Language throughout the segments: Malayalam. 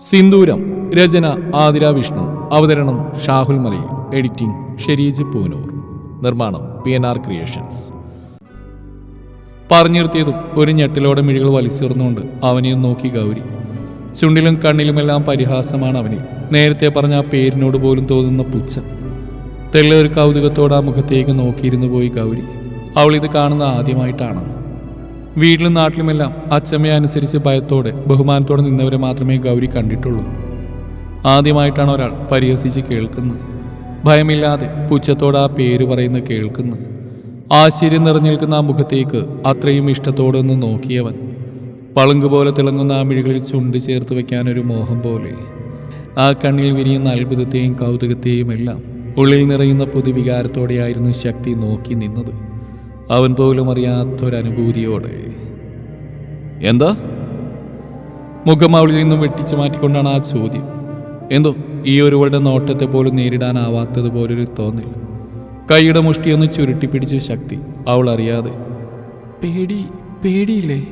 സിന്ദൂരം രചന ആതിര വിഷ്ണു അവതരണം ഷാഹുൽ മലയിൽ എഡിറ്റിംഗ് ഷെരീജ് പൂനൂർ നിർമ്മാണം പി എൻ ആർ ക്രിയേഷൻസ് പറഞ്ഞു ഒരു ഞെട്ടിലോടെ മിഴികൾ വലിച്ചേർന്നുകൊണ്ട് അവനെയും നോക്കി ഗൗരി. ചുണ്ടിലും കണ്ണിലുമെല്ലാം പരിഹാസമാണ് അവനിൽ നേരത്തെ പറഞ്ഞ ആ പേരിനോട് പോലും തോന്നുന്ന പുച്ഛം. തെള്ളൊരു കൗതുകത്തോടെ ആ മുഖത്തേക്ക് നോക്കിയിരുന്നു പോയി ഗൗരി. അവൾ ഇത് കാണുന്ന ആദ്യമായിട്ടാണ്. വീട്ടിലും നാട്ടിലുമെല്ലാം അച്ചമ്മയെ അനുസരിച്ച് ഭയത്തോടെ ബഹുമാനത്തോടെ നിന്നവരെ മാത്രമേ ഗൗരി കണ്ടിട്ടുള്ളൂ. ആദ്യമായിട്ടാണ് ഒരാൾ പരിഹസിച്ച് കേൾക്കുന്നത്. ഭയമില്ലാതെ പുച്ഛത്തോടെ ആ പേര് പറയുന്ന കേൾക്കുന്നു ആശ്ചര്യം നിറഞ്ഞു നിൽക്കുന്ന ആ മുഖത്തേക്ക് അത്രയും ഇഷ്ടത്തോടെ ഒന്ന് നോക്കിയവൻ. പളുങ്ക് പോലെ തിളങ്ങുന്ന ആ മിഴികളിൽ ചുണ്ട് ചേർത്ത് വെക്കാൻ ഒരു മോഹം പോലെ. ആ കണ്ണിൽ വിരിയുന്ന അത്ഭുതത്തെയും കൗതുകത്തെയും എല്ലാം ഉള്ളിൽ നിറയുന്ന പുതുവികാരത്തോടെയായിരുന്നു ശക്തി നോക്കി നിന്നത്. അവൻ പോലും അറിയാത്തൊരനുഭൂതിയോടെ. എന്താ? മുഖം അവളിൽ നിന്നും വെട്ടിച്ചു മാറ്റിക്കൊണ്ടാണ് ആ ചോദ്യം. എന്തോ ഈ ഒരുവളുടെ നോട്ടത്തെ പോലും നേരിടാനാവാത്തതുപോലൊരു തോന്നൽ. കൈയുടെ മുഷ്ടിയൊന്ന് ചുരുട്ടിപ്പിടിച്ച ശക്തി അവൾ അറിയാതെ. പേടി പേടിയില്ലേ?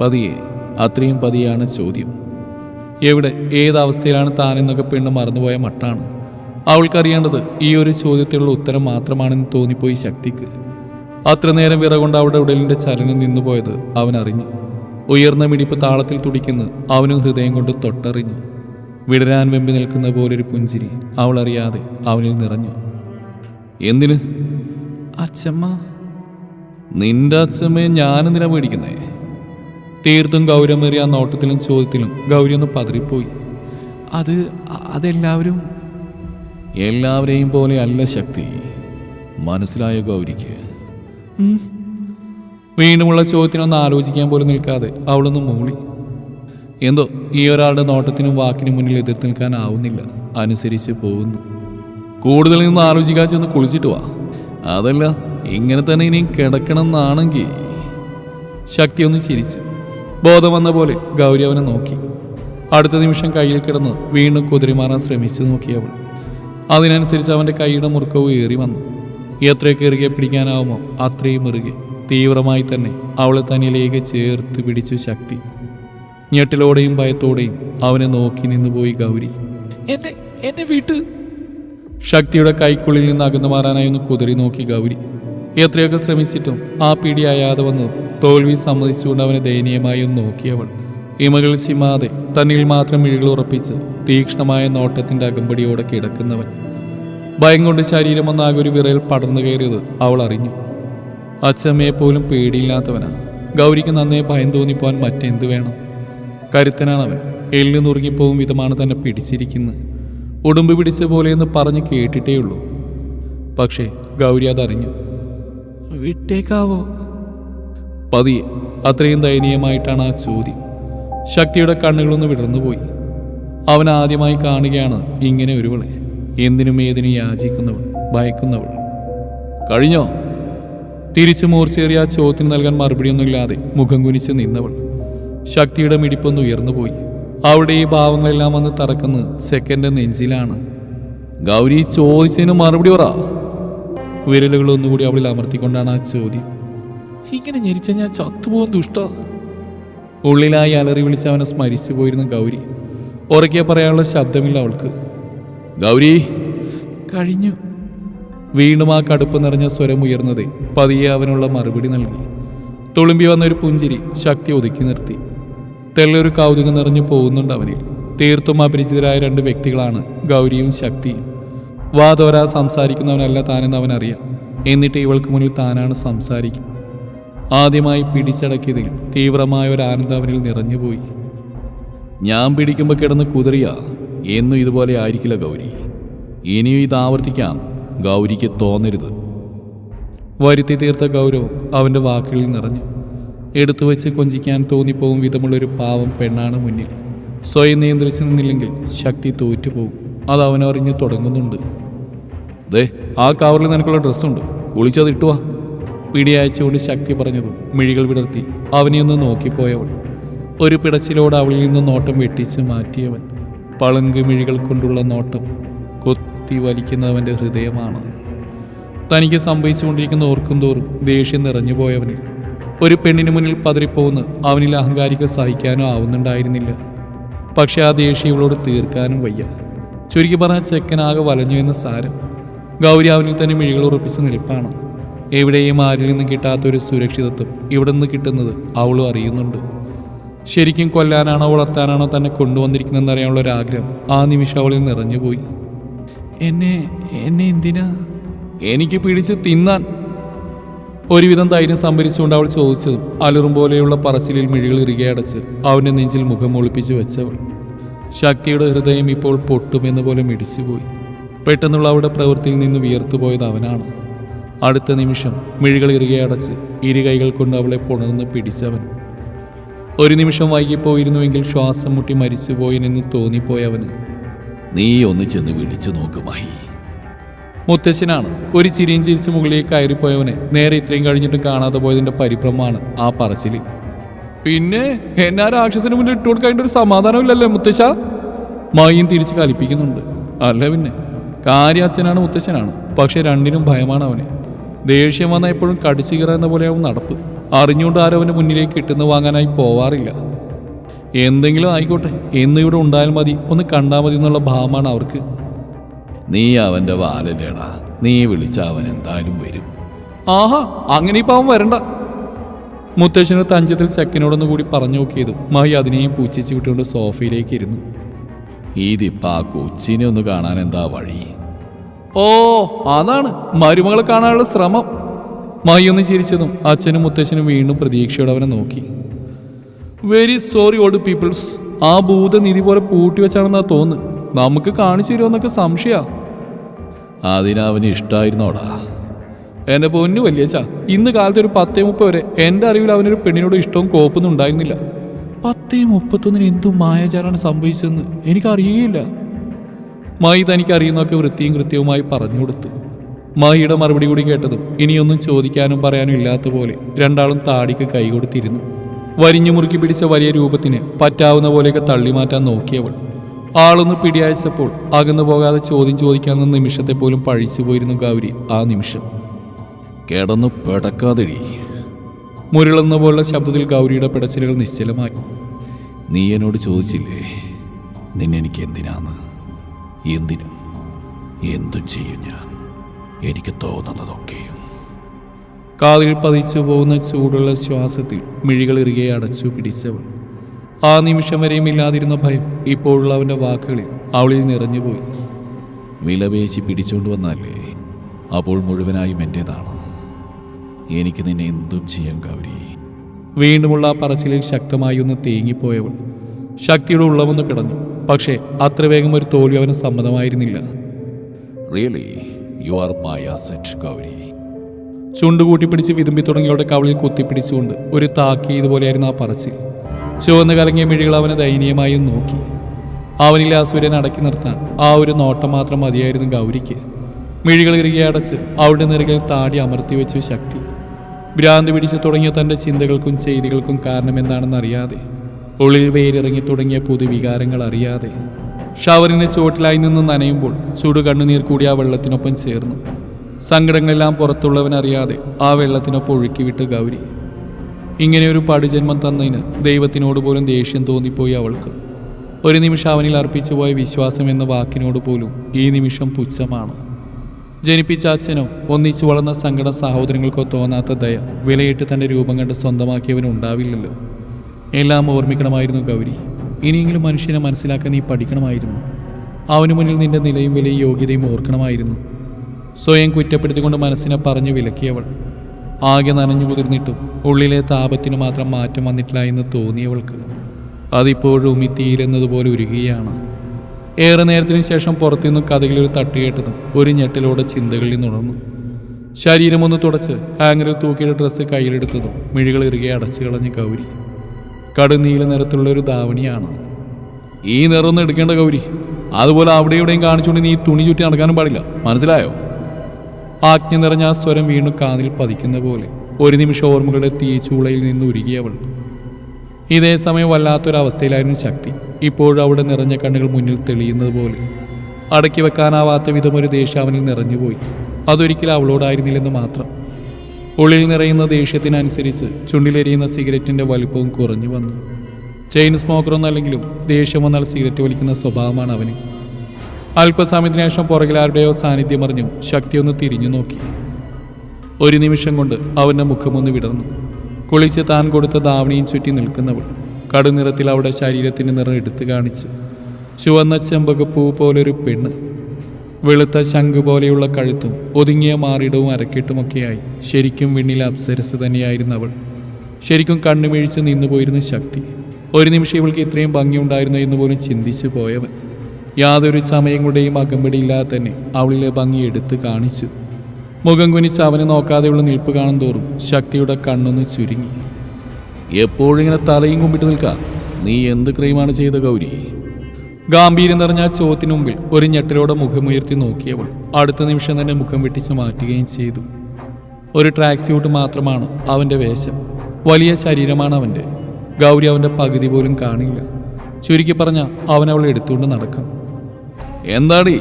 പതിയെ അത്രയും പതിയാണ് ചോദ്യം. എവിടെ ഏതവസ്ഥയിലാണ് താനെന്നൊക്കെ പെണ്ണ് മറന്നുപോയ മട്ടാണ്. അവൾക്കറിയേണ്ടത് ഈ ഒരു ചോദ്യത്തിലുള്ള ഉത്തരം മാത്രമാണെന്ന് തോന്നിപ്പോയി ശക്തിക്ക്. അത്ര നേരം വിറകൊണ്ട് അവിടെ ഉടലിന്റെ ചലനം നിന്നുപോയത് അവൻ അറിഞ്ഞു. ഉയർന്ന മിടിപ്പ് താളത്തിൽ തുടിക്കുന്ന. അവനും ഹൃദയം കൊണ്ട് തൊട്ടറിഞ്ഞു. വിടരാൻ വെമ്പി നിൽക്കുന്ന പോലൊരു പുഞ്ചിരി അവൾ അറിയാതെ അവനിൽ നിറഞ്ഞു. എന്തിന്? അച്ഛമ്മ നിന്റെ അച്ഛമ്മയെ ഞാനെന്തിനാ പേടിക്കുന്നേ? തീർത്തും ഗൗരവമേറിയ ആ നോട്ടത്തിലും ചോദ്യത്തിലും ഗൗരി ഒന്ന് പതറിപ്പോയി. അത് അതെല്ലാവരും എല്ലാവരെയും പോലെ അല്ല ശക്തി. മനസ്സിലായ ഗൗരിക്ക്. വീണ്ടുമുള്ള ചോദ്യത്തിനൊന്ന് ആലോചിക്കാൻ പോലും നിൽക്കാതെ അവളൊന്ന് മൂളി. എന്തോ ഈ ഒരാളുടെ നോട്ടത്തിനും വാക്കിനും മുന്നിൽ എതിർത്ത് നിൽക്കാനാവുന്നില്ല അനുസരിച്ച് പോകുന്നു. കൂടുതൽ നിന്ന് ആലോചിക്കാൻ ഒന്ന് കുളിച്ചിട്ട് വാ. അതല്ല ഇങ്ങനെ തന്നെ ഇനിയും കിടക്കണം എന്നാണെങ്കിൽ ശക്തി ഒന്ന് ചിരിച്ചു. ബോധം വന്ന പോലെ ഗൗരി അവനെ നോക്കി. അടുത്ത നിമിഷം കയ്യിൽ കിടന്ന് വീണ്ടും കുതിരി മാറാൻ ശ്രമിച്ചു നോക്കിയവൾ. അതിനനുസരിച്ച് അവന്റെ കൈയുടെ മുറുക്കവും ഏറി വന്നു. എത്രയൊക്കെ ഇറുകെ പിടിക്കാനാവുമോ അത്രയും ഇറുകെ. തീവ്രമായി തന്നെ അവളെ തന്നിലേക്ക് ചേർത്ത് പിടിച്ചു ശക്തി. ഞെട്ടിലോടെയും ഭയത്തോടെയും അവനെ നോക്കി നിന്നുപോയി ഗൗരി. എന്നെ എന്നെ വീട്ട്. ശക്തിയുടെ കൈക്കുള്ളിൽ നിന്ന് അകന്നു മാറാനായി ഒന്ന് കുതിരി നോക്കി ഗൗരി. എത്രയൊക്കെ ശ്രമിച്ചിട്ടും ആ പിടി അയാതെ വന്നു തോൽവി സമ്മതിച്ചുകൊണ്ട് അവനെ ദയനീയമായി ഒന്ന് നോക്കിയവൾ ഇമകൾ ചിമാതെ തന്നിൽ മാത്രം മിഴികൾ ഉറപ്പിച്ച് തീക്ഷ്ണമായ നോട്ടത്തിന്റെ അകമ്പടിയോടെ കിടക്കുന്നവൻ. ഭയം കൊണ്ട് ശരീരം ഒന്നാകെ ഒരു വിറയിൽ പടർന്നു കയറിയത് അവൾ അറിഞ്ഞു. അച്ഛമ്മയെ പോലും പേടിയില്ലാത്തവനാ. ഗൗരിക്ക് നന്നേ ഭയം തോന്നിപ്പോവാൻ മറ്റെന്ത് വേണം? കരുത്തനാണ് അവൻ നുറുങ്ങിപ്പോകും വിധമാണ് തന്നെ പിടിച്ചിരിക്കുന്നത്. ഉടുമ്പ് പിടിച്ച പോലെയെന്ന് പറഞ്ഞ് കേട്ടിട്ടേയുള്ളൂ. പക്ഷേ ഗൗരി അതറിഞ്ഞു. വിട്ടേക്കാവോ? പതിയെ. അത്രയും ദയനീയമായിട്ടാണ് ആ ചോദ്യം. ശക്തിയുടെ കണ്ണുകളൊന്ന് വിടർന്നുപോയി. അവൻ ആദ്യമായി കാണുകയാണ് ഇങ്ങനെ ഒരുവളെ. എന്തിനും ഏതിനും യാചിക്കുന്നവൾ ഭയക്കുന്നവൾ. കഴിഞ്ഞോ? തിരിച്ചു മൂർച്ചേറിയ ആ ചോദ്യത്തിന് നൽകാൻ മറുപടിയൊന്നുമില്ലാതെ മുഖം കുനിച്ച് നിന്നവൾ. ശക്തിയുടെ മിടിപ്പൊന്ന് ഉയർന്നുപോയി. അവിടെ ഈ ഭാവങ്ങളെല്ലാം വന്ന് തറക്കുന്നത് സെക്കൻഡ് നെഞ്ചിലാണ്. ഗൗരി ചോദിച്ചതിന് മറുപടി പറ. വിരലുകൾ ഒന്നുകൂടി അവളിൽ അമർത്തിക്കൊണ്ടാണ് ആ ചോദ്യം. ഇങ്ങനെ ഞെരിച്ച ഞാൻ ചത്തുപോകും ദുഷ്ട. ഉള്ളിലായി അലറി വിളിച്ച് അവനെ സ്മരിച്ചു പോയിരുന്ന ഗൗരി ഉറക്കെ പറയാനുള്ള ശബ്ദമില്ല അവൾക്ക്. ഗൗരി. കഴിഞ്ഞു. വീണ്ടും ആ കടുപ്പ് നിറഞ്ഞ സ്വരം ഉയർന്നത് പതിയെ അവനുള്ള മറുപടി നൽകി. തുളുമ്പി വന്ന ഒരു പുഞ്ചിരി ശക്തി ഒതുക്കി നിർത്തി. തെല്ലൊരു കൗതുകം നിറഞ്ഞു പോകുന്നുണ്ട് അവനിൽ. തീർത്തും അപരിചിതരായ രണ്ട് വ്യക്തികളാണ് ഗൗരിയും ശക്തിയും. വാതോരാ സംസാരിക്കുന്നവനല്ല താനെന്ന് അവനറിയാം എന്നിട്ട് ഇവൾക്ക് മുന്നിൽ താനാണ് സംസാരിക്കുന്നത് ആദ്യമായി പിടിച്ചടക്കിയതിൽ തീവ്രമായ ഒരു ആനന്ദം അവനിൽ നിറഞ്ഞുപോയി. ഞാൻ പിടിക്കുമ്പോൾ കിടന്ന് കുതിറിയ. എന്നും ഇതുപോലെ ആയിരിക്കില്ല ഗൗരി. ഇനിയും ഇത് ആവർത്തിക്കാം. ഗൗരിക്ക് തോന്നരുത്. വരുത്തി തീർത്ത ഗൗരവം അവന്റെ വാക്കുകളിൽ നിറഞ്ഞു. എടുത്തു വെച്ച് കൊഞ്ചിക്കാൻ തോന്നിപ്പോകും വിധമുള്ളൊരു പാവം പെണ്ണാണ് മുന്നിൽ. സ്വയം നിയന്ത്രിച്ചു നിന്നില്ലെങ്കിൽ ശക്തി തോറ്റുപോകും. അത് അവനറിഞ്ഞു തുടങ്ങുന്നുണ്ട്. ദേ ആ കവറിൽ നിനക്കുള്ള ഡ്രസ്സുണ്ട്. കുളിച്ചത് ഇട്ടുവാ പിടിയയച്ചുകൊണ്ട് ശക്തി പറഞ്ഞതും മിഴികൾ വിടർത്തി അവനെയൊന്ന് നോക്കിപ്പോയവൾ. ഒരു പിടച്ചിലോട് അവളിൽ നിന്ന് നോട്ടം വെട്ടിച്ച് മാറ്റിയവൻ. പളുങ്ക് മിഴികൾ കൊണ്ടുള്ള നോട്ടം കൊത്തി വലിക്കുന്നവന്റെ ഹൃദയമാണ്. തനിക്ക് സംഭവിച്ചുകൊണ്ടിരിക്കുന്ന ഓർക്കും തോറും ദേഷ്യം നിറഞ്ഞു പോയവനിൽ. ഒരു പെണ്ണിന് മുന്നിൽ പതറിപ്പോകുന്ന അവനിൽ അഹങ്കാരിക സഹിക്കാനോ ആവുന്നുണ്ടായിരുന്നില്ല. പക്ഷെ ആ ദേഷ്യം ഇവളോട് തീർക്കാനും വയ്യ. ചുരുക്കി പറഞ്ഞ ചെക്കനാകെ വലഞ്ഞു എന്ന സാരം. ഗൗരി അവനിൽ തന്നെ മിഴികൾ ഉറപ്പിച്ച് നിൽപ്പാണ്. എവിടെയും ആരിൽ നിന്നും കിട്ടാത്തൊരു സുരക്ഷിതത്വം ഇവിടെ നിന്ന് കിട്ടുന്നത് അവളും അറിയുന്നുണ്ട്. ശരിക്കും കൊല്ലാനാണോ വളർത്താനാണോ തന്നെ കൊണ്ടുവന്നിരിക്കുന്നതെന്ന് അറിയാനുള്ള ഒരു ആഗ്രഹം ആ നിമിഷം അവളിൽ നിറഞ്ഞുപോയി. എന്നെ എന്നെ എന്തിനാ? എനിക്ക് പിടിച്ച് തിന്നാൻ. ഒരുവിധം ധൈര്യം സംഭരിച്ചുകൊണ്ട് അവൾ ചോദിച്ചതും അലറും പോലെയുള്ള പറച്ചിലിൽ മിഴികൾ ഇറുകയടച്ച് അവന്റെ നെഞ്ചിൽ മുഖം ഒളിപ്പിച്ച് വെച്ചവൾ. ശക്തിയുടെ ഹൃദയം ഇപ്പോൾ പൊട്ടുമെന്ന പോലെ മിടിച്ചുപോയി. പെട്ടെന്നുള്ള അവളുടെ പ്രവൃത്തിയിൽ നിന്ന് വിയർത്തുപോയത് അവനാണ്. അടുത്ത നിമിഷം മിഴികൾ ഇറുകയടച്ച് ഇരു കൈകൾ കൊണ്ട് അവളെ പുണർന്ന് പിടിച്ചവൻ. ഒരു നിമിഷം വൈകിപ്പോയിരുന്നുവെങ്കിൽ ശ്വാസം മുട്ടി മരിച്ചുപോയെന്ന് തോന്നിപ്പോയവന്. നീ ഒന്ന് ചെന്ന് വിളിച്ചു നോക്കുമായി മുത്തശ്ശനാണ് ഒരു ചിരിയും ചിരിച്ച് മുകളിലേക്ക് കയറിപ്പോയവനെ നേരെ ഇത്രയും കഴിഞ്ഞിട്ടും കാണാതെ പോയതിന്റെ പരിഭ്രമമാണ് ആ പറച്ചിൽ പിന്നെ എന്നാ രാക്ഷസിന് മുന്നിൽ ഇട്ട് കൊടുക്കാൻ ഒരു സമാധാനമില്ലല്ലേ മുത്തശ്ശ മയും തിരിച്ച് കലിപ്പിക്കുന്നുണ്ട്. അല്ല പിന്നെ കാര്യാച്ചനാണ് മുത്തശ്ശനാണ് പക്ഷെ രണ്ടിനും ഭയമാണ് അവനെ. ദേഷ്യം വന്നാൽ എപ്പോഴും കടിച്ചു കയറുന്ന പോലെയാവും നടപ്പ്. അറിഞ്ഞുകൊണ്ട് ആരും അവന്റെ മുന്നിലേക്ക് കിട്ടുന്ന വാങ്ങാനായി പോവാറില്ല. എന്തെങ്കിലും ആയിക്കോട്ടെ എന്നിവിടെ ഉണ്ടായാൽ മതി ഒന്ന് കണ്ടാൽ മതി എന്നുള്ള ഭാവമാണ് അവർക്ക്. നീ അവന്റെ വാലല്ലേടാ നീ വിളിച്ച അവൻ എന്തായാലും വരും. ആഹാ അങ്ങനെ ഇപ്പം അവൻ വരണ്ട. മുത്തശ്ശന് തഞ്ചത്തിൽ ചെക്കനോടൊന്നു കൂടി പറഞ്ഞു നോക്കിയതും മായി അതിനെയും പൂച്ചിച്ച് വിട്ടുകൊണ്ട് സോഫയിലേക്ക് ഇരുന്നു. ഇതിപ്പ ആ കൊച്ചിനെ ഒന്ന് കാണാൻ എന്താ വഴി? ഓ അതാണ് മരുമകളെ കാണാനുള്ള ശ്രമം. മായി ഒന്ന് ചിരിച്ചതും അച്ഛനും മുത്തശ്ശനും വീണ്ടും പ്രതീക്ഷയോടെ അവനെ നോക്കി. വെരി സോറി ഓൾഡ് പീപ്പിൾസ് ആ ഭൂതനിധി പോലെ പൂട്ടി വെച്ചാണെന്നാ തോന്നുന്നു. നമുക്ക് കാണിച്ചു തരുമെന്നൊക്കെ സംശയാ. അതിനവന് ഇഷ്ടായിരുന്നോടാ. എന്റെ പൊന്നു വലിയച്ചാ ഇന്ന് കാലത്ത് ഒരു പത്തേ മുപ്പത് വരെ എന്റെ അറിവിൽ അവനൊരു പെണ്ണിനോട് ഇഷ്ടവും കോപ്പൊന്നും ഉണ്ടായിരുന്നില്ല. പത്തേ മുപ്പത്തൊന്നിന് എന്തു മായാചാരാണ് സംഭവിച്ചതെന്ന് എനിക്കറിയില്ല മായി തനിക്കറിയുന്നൊക്കെ വൃത്തിയും കൃത്യവുമായി പറഞ്ഞു കൊടുത്തു. മായിയുടെ മറുപടി കൂടി കേട്ടതും ഇനിയൊന്നും ചോദിക്കാനും പറയാനും ഇല്ലാത്ത പോലെ രണ്ടാളും താടിക്ക് കൈകൊടുത്തിരുന്നു വരിഞ്ഞു മുറുക്കി പിടിച്ച വലിയ രൂപത്തിന് പറ്റാവുന്ന പോലെയൊക്കെ തള്ളിമാറ്റാൻ നോക്കിയവൾ. ആളൊന്ന് പിടിയയച്ചപ്പോൾ അകന്നു പോകാതെ ചോദ്യം ചോദിക്കാവുന്ന നിമിഷത്തെ പോലും പഴിച്ചു പോയിരുന്നു ഗൗരി ആ നിമിഷം. കിടന്നു പിടക്കാതെടി. മുരളെന്ന പോലുള്ള ശബ്ദത്തിൽ ഗൗരിയുടെ പിടച്ചിലുകൾ നിശ്ചലമായി. നീ എന്നോട് ചോദിച്ചില്ലേ? നിന്നെനിക്ക് എന്തിനാന്ന്? എന്തിനും? എന്തും ചെയ്യും ഞാൻ. എനിക്ക് തോന്നുന്നതൊക്കെയും. കാതിൽ പതിച്ചു പോകുന്ന ചൂടുള്ള ശ്വാസത്തിൽ മിഴികൾ ഇറുകെ അടച്ചു പിടിച്ചവൾ ആ നിമിഷം വരെയും ഇല്ലാതിരുന്ന ഭയം ഇപ്പോഴുള്ള അവന്റെ വാക്കുകളിൽ അവളിൽ നിറഞ്ഞുപോയി. വിലപേശി പിടിച്ചുകൊണ്ട് വന്നാലേ അപ്പോൾ മുഴുവനായും എന്റേതാണ് എനിക്ക് നിന്നെ എന്തും ചെയ്യാൻ കവരി വീണ്ടുമുള്ള ആ പറച്ചിലിൽ ശക്തമായി ഒന്ന് തേങ്ങിപ്പോയവൾ ശക്തിയുടെ ഉള്ളമൊന്ന് പിടഞ്ഞു പക്ഷേ അത്ര വേഗം ഒരു തോൽവി അവന് സമ്മതമായിരുന്നില്ല. Really you are my asset Gauri. ചുണ്ടുകൂട്ടി പിടിച്ച് വിതുമ്പി തുടങ്ങിയവളുടെ കവളിൽ കുത്തിപ്പിടിച്ചുകൊണ്ട് ഒരു താക്കി പോലെയായിരുന്നു ആ പറച്ചിൽ. ചുവന്ന് കലങ്ങിയ മിഴികൾ അവനെ ദയനീയമായി നോക്കി. അവനിലെ സൂര്യൻ അടക്കി നിർത്താൻ ആ ഒരു നോട്ടം മാത്രം മതിയായിരുന്നു ഗൗരിക്ക്. മിഴികൾ ഇറുകി അടച്ച് അവളുടെ നിറകിൽ താടി അമർത്തി വെച്ചു ശക്തി. ഭ്രാന്ത് പിടിച്ചു തുടങ്ങിയ തന്റെ ചിന്തകൾക്കും ചെയ്തികൾക്കും കാരണം എന്താണെന്നറിയാതെ. ഉള്ളിൽ വേരിറങ്ങി തുടങ്ങിയ പുതുവികാരങ്ങൾ അറിയാതെ. ഷവറിന് ചുവട്ടിലായി നിന്ന് നനയുമ്പോൾ ചൂട് കണ്ണുനീർ കൂടി ആ വെള്ളത്തിനൊപ്പം ചേർന്നു. സങ്കടങ്ങളെല്ലാം പുറത്തുള്ളവനറിയാതെ ആ വെള്ളത്തിനൊപ്പം ഒഴുക്കിവിട്ട് ഗൗരി. ഇങ്ങനെ ഒരു പടുജന്മം തന്നതിന് ദൈവത്തിനോട് പോലും ദേഷ്യം തോന്നിപ്പോയി അവൾക്ക്. ഒരു നിമിഷം അവനിൽ അർപ്പിച്ചു പോയ വിശ്വാസം എന്ന വാക്കിനോട് പോലും ഈ നിമിഷം പുച്ഛമാണ്. ജനിപ്പിച്ച അച്ഛനോ ഒന്നിച്ചു വളർന്ന സങ്കട സഹോദരങ്ങൾക്കോ തോന്നാത്ത ദയ വിലയിട്ട് തന്റെ രൂപം കണ്ട് സ്വന്തമാക്കിയവനുണ്ടാവില്ലല്ലോ എല്ലാം ഓർമ്മിക്കണമായിരുന്നു ഗൗരി. ഇനിയെങ്കിലും മനുഷ്യനെ മനസ്സിലാക്കാൻ നീ പഠിക്കണമായിരുന്നു. അവന് മുന്നിൽ നിന്റെ നിലയും വിലയും യോഗ്യതയും ഓർക്കണമായിരുന്നു. സ്വയം കുറ്റപ്പെടുത്തിക്കൊണ്ട് മനസ്സിനെ പറഞ്ഞു വിലക്കിയവൾ. ആകെ നനഞ്ഞു കുതിർന്നിട്ടും ഉള്ളിലെ താപത്തിന് മാത്രം മാറ്റം വന്നിട്ടില്ല എന്ന് തോന്നിയവൾക്ക് അതിപ്പോഴും ഉമിത്തിയിലെന്നതുപോലെ ഉരുകുകയാണ്. ഏറെ നേരത്തിന് ശേഷം പുറത്തുനിന്ന് കഥകളിൽ തട്ടുകേട്ടതും ഒരു ഞെട്ടിലൂടെ ചിന്തകളിൽ നിന്നുണർന്നു ശരീരമൊന്ന് തുടച്ച് ഹാങ്ങറിൽ തൂക്കിയുടെ ഡ്രസ്സ് കയ്യിലെടുത്തതും മിഴികൾ ഇറുകെ അടച്ചു കളഞ്ഞ് ഗൗരി. കടുനീല നിറത്തിലുള്ള ഒരു ധാവണിയാണ് ഈ നിറമൊന്നും എടുക്കേണ്ട ഗൗരി. അതുപോലെ അവിടെ ഇവിടെയും കാണിച്ചുകൊണ്ട് നീ തുണി ചുറ്റി നടക്കാനും പാടില്ല. മനസ്സിലായോ? ആജ്ഞ നിറഞ്ഞ ആ സ്വരം വീണ്ടും കാതിൽ പതിക്കുന്ന പോലെ. ഒരു നിമിഷം ഓർമ്മകളുടെ തീച്ചൂളയിൽ നിന്ന് ഉരുകിയവൾ ഇതേ സമയം വല്ലാത്തൊരവസ്ഥയിലായിരുന്നു ശക്തി. ഇപ്പോഴും അവിടെ നിറഞ്ഞ കണ്ണുകൾ മുന്നിൽ തെളിയുന്നത് പോലെ. അടക്കി വെക്കാനാവാത്ത വിധം ഒരു ദേഷ്യം അവനിൽ നിറഞ്ഞുപോയി. അതൊരിക്കലും അവളോടായിരുന്നില്ലെന്ന് മാത്രം. ഉള്ളിൽ നിറയുന്ന ദേഷ്യത്തിനനുസരിച്ച് ചുണ്ടിലെരിയുന്ന സിഗരറ്റിന്റെ വലിപ്പവും കുറഞ്ഞു വന്നു. ചെയിൻ സ്മോക്കറൊന്നല്ലെങ്കിലും ദേഷ്യം വന്നാൽ സിഗരറ്റ് വലിക്കുന്ന സ്വഭാവമാണ് അവന്. അല്പസമയത്തിന് ശേഷം പുറകിൽ ആരുടെയോ സാന്നിധ്യം അറിഞ്ഞു ശക്തിയൊന്ന് തിരിഞ്ഞു നോക്കി. ഒരു നിമിഷം കൊണ്ട് അവന്റെ മുഖമൊന്ന് വിടർന്നു. കുളിച്ച് താൻ കൊടുത്ത ദാവണിയും ചുറ്റി നിൽക്കുന്നവൾ കടുനിറത്തിൽ അവളുടെ ശരീരത്തിന്റെ നിറം എടുത്തു കാണിച്ച്. ചുവന്ന ചെമ്പകപ്പൂ പോലൊരു പെണ്ണ്. വെളുത്ത ശംഖ് പോലെയുള്ള കഴുത്തും ഒതുങ്ങിയ മാറിടവും അരക്കെട്ടുമൊക്കെയായി ശരിക്കും വിണ്ണിൽ അപ്സരസ് തന്നെയായിരുന്നു അവൾ. ശരിക്കും കണ്ണുമിഴിച്ച് നിന്നുപോയിരുന്ന ശക്തി. ഒരു നിമിഷം ഇവൾക്ക് ഇത്രയും ഭംഗിയുണ്ടായിരുന്നു എന്ന് പോലും ചിന്തിച്ചു പോയവൻ. യാതൊരു സമയങ്ങളുടെയും അകമ്പടിയില്ലാതെ തന്നെ അവളിലെ ഭംഗി എടുത്തു കാണിച്ചു. മുഖം കുനിച്ച് അവനെ നോക്കാതെയുള്ള നിൽപ്പ് കാണും തോറും ശക്തിയുടെ കണ്ണൊന്ന് ചുരുങ്ങി. എപ്പോഴും ഇങ്ങനെ തലയും കുമ്പിട്ട് നിൽക്കാം? നീ എന്ത് ക്രൈമാണ് ചെയ്ത ഗൗരി? ഗാംഭീര്യം നിറഞ്ഞ ചോദ്യത്തിന് മുമ്പിൽ ഒരു ഞെട്ടലോടെ മുഖമുയർത്തി നോക്കിയവൾ അടുത്ത നിമിഷം തന്നെ മുഖം വെട്ടിച്ച് മാറ്റുകയും ചെയ്തു. ഒരു ട്രാക്ക് സ്യൂട്ട് മാത്രമാണ് അവന്റെ വേഷം. വലിയ ശരീരമാണ് അവന്റെ ഗൗരി അവന്റെ പകുതി പോലും കാണില്ല. ചുരുക്കി പറഞ്ഞ അവൻ അവളെ എടുത്തുകൊണ്ട് നടക്കാം. എന്താടി?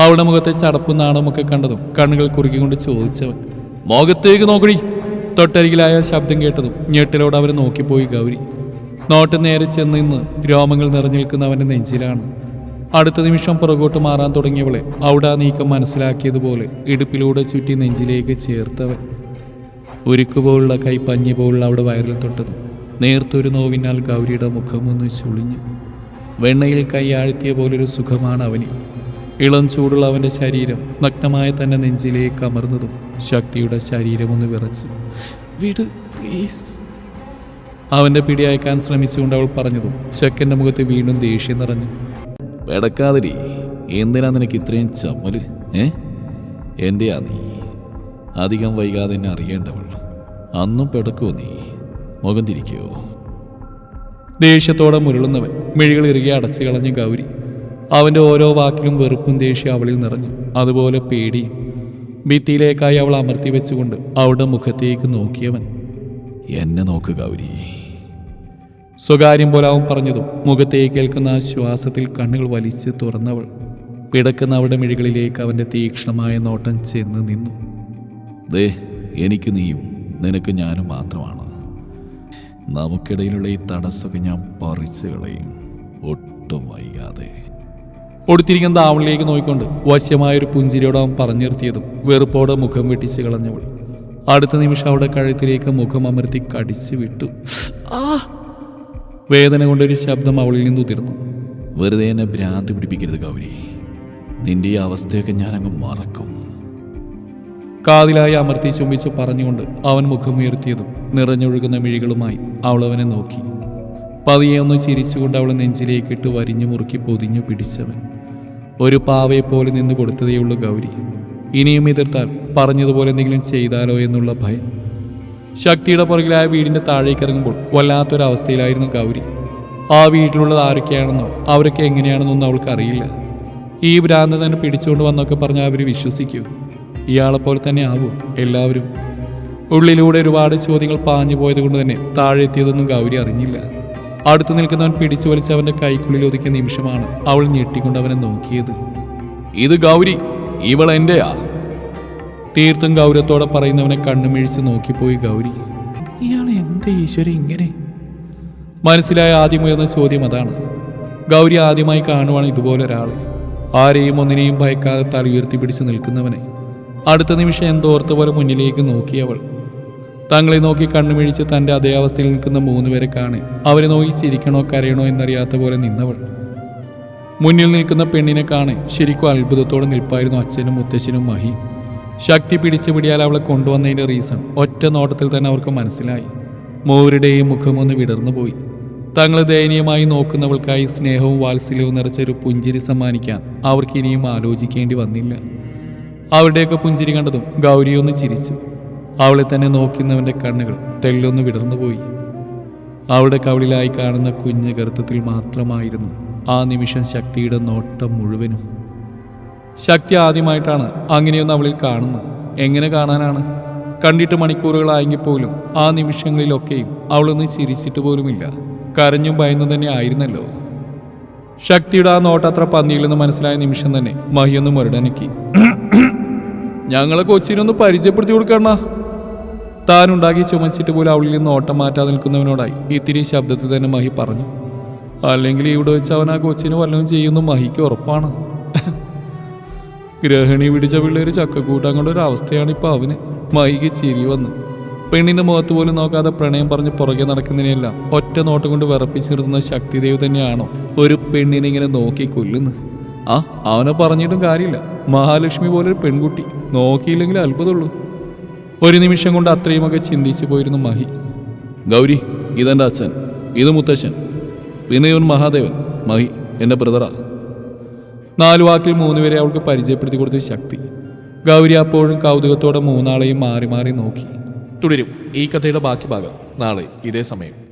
അവളുടെ മുഖത്തെ ചടപ്പും നാണമൊക്കെ കണ്ടതും കണ്ണുകൾ കുറുക്കിക്കൊണ്ട് ചോദിച്ചവൻ. മുഖത്തേക്ക് നോക്കടി. തൊട്ടരികിലായ ശബ്ദം കേട്ടതും ഞെട്ടിലോട് അവർ നോക്കിപ്പോയി ഗൗരി. നോട്ട് നേരെ ചെന്ന് നിന്ന് രോമങ്ങൾ നിറഞ്ഞു നിൽക്കുന്ന അവന്റെ നെഞ്ചിലാണ്. അടുത്ത നിമിഷം പുറകോട്ട് മാറാൻ തുടങ്ങിയവളെ അവിടെ ആ നീക്കം മനസ്സിലാക്കിയതുപോലെ ഇടുപ്പിലൂടെ ചുറ്റി നെഞ്ചിലേക്ക് ചേർത്തവൻ. ഉരുക്കുപോലുള്ള കൈ പഞ്ഞി പോലുള്ള അവിടെ വയറിൽ തൊട്ടത് നേർത്തൊരു നോവിനാൽ ഗൗരിയുടെ മുഖമൊന്ന് ചുളിഞ്ഞു. വെണ്ണയിൽ കൈ ആഴ്ത്തിയ പോലൊരു സുഖമാണ് അവന് ഇളം ചൂടുള്ള അവന്റെ ശരീരം നഗ്നമായ തന്നെ നെഞ്ചിലേക്ക് അമർന്നതും ശക്തിയുടെ ശരീരമൊന്ന് വിറച്ചു. വിട് പ്ലീസ് അവന്റെ പിടി അയക്കാൻ ശ്രമിച്ചുകൊണ്ട് അവൾ പറഞ്ഞതും ചെക്കന്റെ മുഖത്ത് വീണ്ടും ദേഷ്യം നിറഞ്ഞു. പെടക്കാതിരി. എന്തിനാ നിനക്ക് ഇത്രയും ചമ്മൽ? ഏ? എന്റെയാ നീ. അധികം വൈകാതെ എന്നെ അറിയേണ്ടവൾ. അന്നും പെടക്കോ നീ? മുഖം തിരിക്കോ? ദേഷ്യത്തോടെ മുരളുന്നവൻ മിഴികൾ ഇറുകെ അടച്ചു കളഞ്ഞ ഗൗരി അവന്റെ ഓരോ വാക്കിലും വെറുപ്പും ദേഷ്യം അവളിൽ നിറഞ്ഞു. അതുപോലെ പേടിയും. ഭിത്തിയിലേക്കായി അവൾ അമർത്തി വെച്ചുകൊണ്ട് അവളുടെ മുഖത്തേക്ക് നോക്കിയവൻ എന്നെ നോക്ക് ഗൗരി. സ്വകാര്യം പോലെ അവൻ പറഞ്ഞതും മുഖത്തേക്ക് കേൾക്കുന്ന ആ ശ്വാസത്തിൽ കണ്ണുകൾ വലിച്ച് തുറന്നവൾ പിടക്കുന്ന അവളുടെ മിഴികളിലേക്ക് അവന്റെ തീക്ഷ്ണമായ നോട്ടം ചെന്ന് നിന്നു. ദേ എനിക്ക് നീയും നിനക്ക് ഞാനും മാത്രമാണ്. നമുക്കിടയിലുള്ള ഈ തടസ്സമൊക്കെ ഞാൻ പറിച്ചു കളയും. ഒട്ടും വൈകാതെ. ഒടുത്തിരിക്കുന്ന താവളിലേക്ക് നോക്കിക്കൊണ്ട് വശ്യമായൊരു പുഞ്ചിരിയോട് അവൻ പറഞ്ഞു നിർത്തിയതും വെറുപ്പോടെ മുഖം വെട്ടിച്ച് കളഞ്ഞവൾ. അടുത്ത നിമിഷം അവളുടെ കഴുത്തിലേക്ക് മുഖം അമർത്തി കടിച്ചു വിട്ടു. ആ! വേദന കൊണ്ടൊരു ശബ്ദം അവളിൽ നിന്ന് ഉതിർന്നു. വെറുതെ എന്നെ ഭ്രാന്തി പിടിപ്പിക്കരുത് ഗൗരി. നിന്റെ ഈ അവസ്ഥയൊക്കെ ഞാൻ അങ്ങ് മറക്കും. കാതിലായി അമർത്തി ചുംബിച്ചു പറഞ്ഞുകൊണ്ട് അവൻ മുഖമുയർത്തിയതും നിറഞ്ഞൊഴുകുന്ന മിഴികളുമായി അവൾ അവനെ നോക്കി. പതിയെ ഒന്ന് ചിരിച്ചുകൊണ്ട് അവൾ നെഞ്ചിലേക്കിട്ട് വരിഞ്ഞു മുറുക്കി പൊതിഞ്ഞു പിടിച്ചവൻ. ഒരു പാവയെപ്പോലെ പോലെ നിന്ന് കൊടുത്തതേയുള്ളൂ ഗൗരി. ഇനിയും എതിർത്താൽ പറഞ്ഞതുപോലെ എന്തെങ്കിലും ചെയ്താലോ എന്നുള്ള ഭയം. ശക്തിയുടെ പുറകിലായ വീടിന്റെ താഴേക്ക് ഇറങ്ങുമ്പോൾ വല്ലാത്തൊരവസ്ഥയിലായിരുന്നു ഗൗരി. ആ വീട്ടിലുള്ളത് ആരൊക്കെയാണെന്നോ അവരൊക്കെ എങ്ങനെയാണെന്നൊന്നും അവൾക്ക് അറിയില്ല. ഈ ഭ്രാന്ത് തന്നെ പിടിച്ചുകൊണ്ട് വന്നൊക്കെ പറഞ്ഞാൽ അവർ വിശ്വസിക്കൂ. ഇയാളെപ്പോലെ തന്നെ ആവും എല്ലാവരും. ഉള്ളിലൂടെ ഒരുപാട് ചോദ്യങ്ങൾ പാഞ്ഞു പോയത് കൊണ്ട് തന്നെ താഴെ എത്തിയതൊന്നും ഗൗരി അറിഞ്ഞില്ല. അടുത്ത് നിൽക്കുന്നവൻ പിടിച്ചു വലിച്ച് അവന്റെ കൈക്കുള്ളിൽ ഒതുക്കിയ നിമിഷമാണ് അവൾ ഞെട്ടിക്കൊണ്ട് അവനെ നോക്കിയത്. ഇത് ഗൗരി ഇവൾ എന്റെയാ? തീർത്തും ഗൗരവത്തോടെ പറയുന്നവനെ കണ്ണുമിഴിച്ച് നോക്കിപ്പോയി ഗൗരി. ഇയാൾ എന്ത് ഈശ്വര ഇങ്ങനെ? മനസ്സിലായ ആദ്യം ഉയർന്ന ചോദ്യം അതാണ്. ഗൗരി ആദ്യമായി കാണുവാണ് ഇതുപോലെ ഒരാൾ. ആരെയും ഒന്നിനെയും ഭയക്കാതെ തല ഉയർത്തി പിടിച്ച് നിൽക്കുന്നവനെ. അടുത്ത നിമിഷം എന്തോർത്ത പോലെ മുന്നിലേക്ക് നോക്കിയവൾ തങ്ങളെ നോക്കി കണ്ണുമിഴിച്ച് തന്റെ അതേ അവസ്ഥയിൽ നിൽക്കുന്ന മൂന്ന് പേരെ കാണെ. അവരെ നോക്കി ചിരിക്കണോ കരയണോ എന്നറിയാത്ത പോലെ നിന്നവൾ. മുന്നിൽ നിൽക്കുന്ന പെണ്ണിനെ കാണെ. ശരിക്കും അത്ഭുതത്തോടെ നിൽപ്പായിരുന്നു അച്ഛനും മുത്തശ്ശനും മഹിയും ശക്തി പിടിച്ചു പിടിയാൽ അവളെ കൊണ്ടുവന്നതിന്റെ റീസൺ ഒറ്റ നോട്ടത്തിൽ തന്നെ അവർക്ക് മനസ്സിലായി. മൂവരുടെയും മുഖമൊന്ന് വിടർന്നു പോയി. തങ്ങളെ ദയനീയമായി നോക്കുന്നവൾക്കായി സ്നേഹവും വാത്സല്യവും നിറച്ച ഒരു പുഞ്ചിരി സമ്മാനിക്കാൻ അവർക്ക് ഇനിയും ആലോചിക്കേണ്ടി വന്നില്ല. അവരുടെയൊക്കെ പുഞ്ചിരി കണ്ടതും ഗൗരിയൊന്ന് ചിരിച്ചു. അവളെ തന്നെ നോക്കുന്നവന്റെ കണ്ണുകൾ തെല്ലൊന്ന് വിടർന്നുപോയി അവളുടെ കവിളിലായി കാണുന്ന കുഞ്ഞു ഗർത്തത്തിൽ മാത്രമായിരുന്നു ആ നിമിഷം ശക്തിയുടെ നോട്ടം മുഴുവനും. ശക്തി ആദ്യമായിട്ടാണ് അങ്ങനെയൊന്ന് അവളിൽ കാണുന്നത്. എങ്ങനെ കാണാനാണ്? കണ്ടിട്ട് മണിക്കൂറുകളായെങ്കിൽ പോലും ആ നിമിഷങ്ങളിലൊക്കെയും അവളൊന്ന് ചിരിച്ചിട്ട് പോലുമില്ല. കരഞ്ഞും ഭയന്നും തന്നെ ആയിരുന്നല്ലോ. ശക്തിയുടെ ആ നോട്ടത്ര പന്നിയില്ലെന്ന് മനസ്സിലായ നിമിഷം തന്നെ മഹിയൊന്ന് മുരടനക്കി. ഞങ്ങളെ കൊച്ചിനൊന്ന് പരിചയപ്പെടുത്തി കൊടുക്കണ താനുണ്ടാക്കി ചുമച്ചിട്ട് പോലും അവളിൽ നിന്ന് ഓട്ടം മാറ്റാതെ നിൽക്കുന്നവനോടായി ഇത്തിരി ശബ്ദത്തിൽ തന്നെ മഹി പറഞ്ഞു. അല്ലെങ്കിൽ ഇവിടെ വെച്ച് അവൻ ആ കൊച്ചിന് വല്ലതും ചെയ്യുന്നു മഹിക്ക് ഉറപ്പാണ്. ഗ്രഹിണി പിടിച്ച പിള്ളേര് ചക്കക്കൂട്ടാൻ കൊണ്ട ഒരു അവസ്ഥയാണ് ഇപ്പൊ അവന്. മൈകി ചിരി വന്നു. പെണ്ണിന്റെ മുഖത്ത് പോലും നോക്കാതെ പ്രണയം പറഞ്ഞ് പുറകെ നടക്കുന്നതിനെല്ലാം ഒറ്റ നോട്ടം കൊണ്ട് വിറപ്പിച്ചിരുന്ന ശക്തിദേവ് തന്നെയാണോ ഒരു പെണ്ണിനെ ഇങ്ങനെ നോക്കി കൊല്ലുന്നു? ആ അവനെ പറഞ്ഞിട്ടും കാര്യമില്ല. മഹാലക്ഷ്മി പോലൊരു പെൺകുട്ടി. നോക്കിയില്ലെങ്കിൽ അത്ഭുതമുള്ളൂ. ഒരു നിമിഷം കൊണ്ട് അത്രയുമൊക്കെ ചിന്തിച്ചു പോയിരുന്നു മഹി. ഗൗരി ഇതെന്റെ അച്ഛൻ. ഇത് മുത്തശ്ശൻ പിന്നെ ഇവൻ മഹാദേവൻ. മഹി എന്റെ ബ്രദറാ നാലു വാക്കിൽ മൂന്നുപേരെ അവൾക്ക് പരിചയപ്പെടുത്തി കൊടുത്ത ശക്തി. ഗൗരി അപ്പോഴും കൗതുകത്തോടെ മൂന്നാളെയും മാറി മാറി നോക്കി. തുടരും ഈ കഥയുടെ ബാക്കി ഭാഗം നാളെ ഇതേ സമയം.